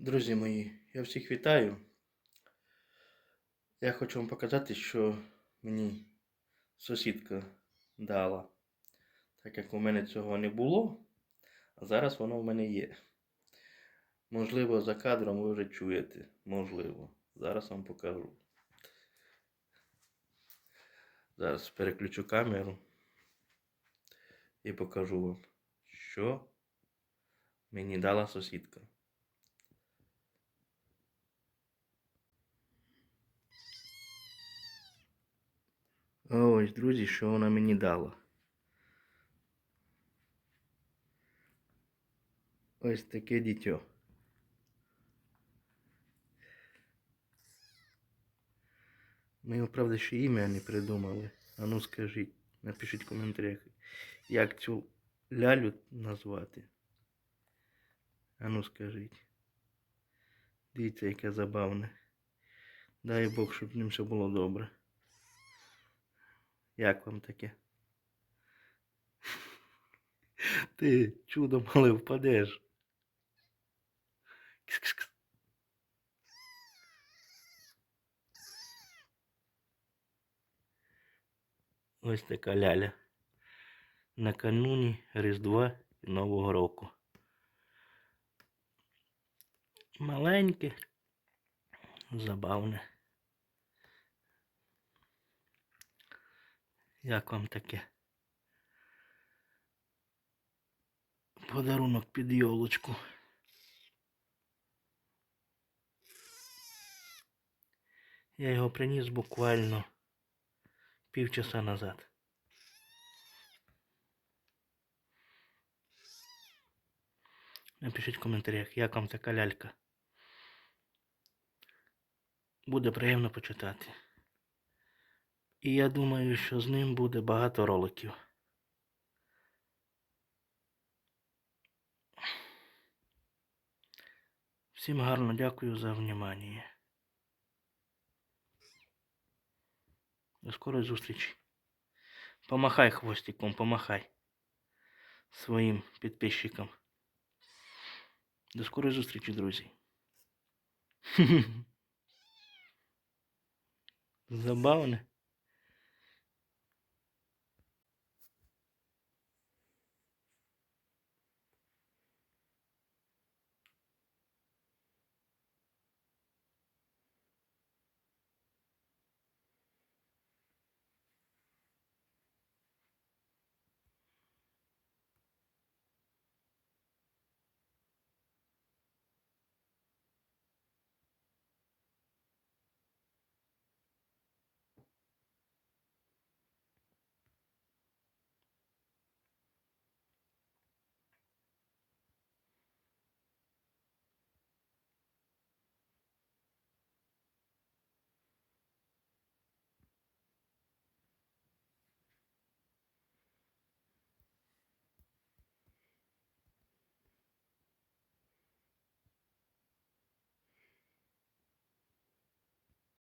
Друзі мої, я всіх вітаю. Я хочу вам показати, що мені сусідка дала. Так як у мене цього не було, а зараз воно в мене є. Можливо, за кадром ви вже чуєте. Можливо. Зараз вам покажу. Зараз переключу камеру і покажу вам, що мені дала сусідка. Ось, друзі, що вона мені дала. Ось таке дітьо. Ми його, правда, ще ім'я не придумали. А ну скажіть, напишіть в коментарях, як цю лялю назвати. А ну скажіть. Дивіться, яке забавне. Дай Бог, щоб ним все було добре. Як вам таке? Ти чудом але впадеш. Ось така ляля. Накануні Різдва і Нового року. Маленьке, забавне. Як вам таке? Подарунок під йолочку. Я його приніс буквально півчаса назад. Напишіть в коментарях, як вам така лялька. Буде приємно почитати. І я думаю, що з ним буде багато роликів. Всім гарно дякую за внимание. До скорої зустрічі. Помахай хвостиком, помахай своїм підписчикам. До скорої зустрічі, друзі. Забавне.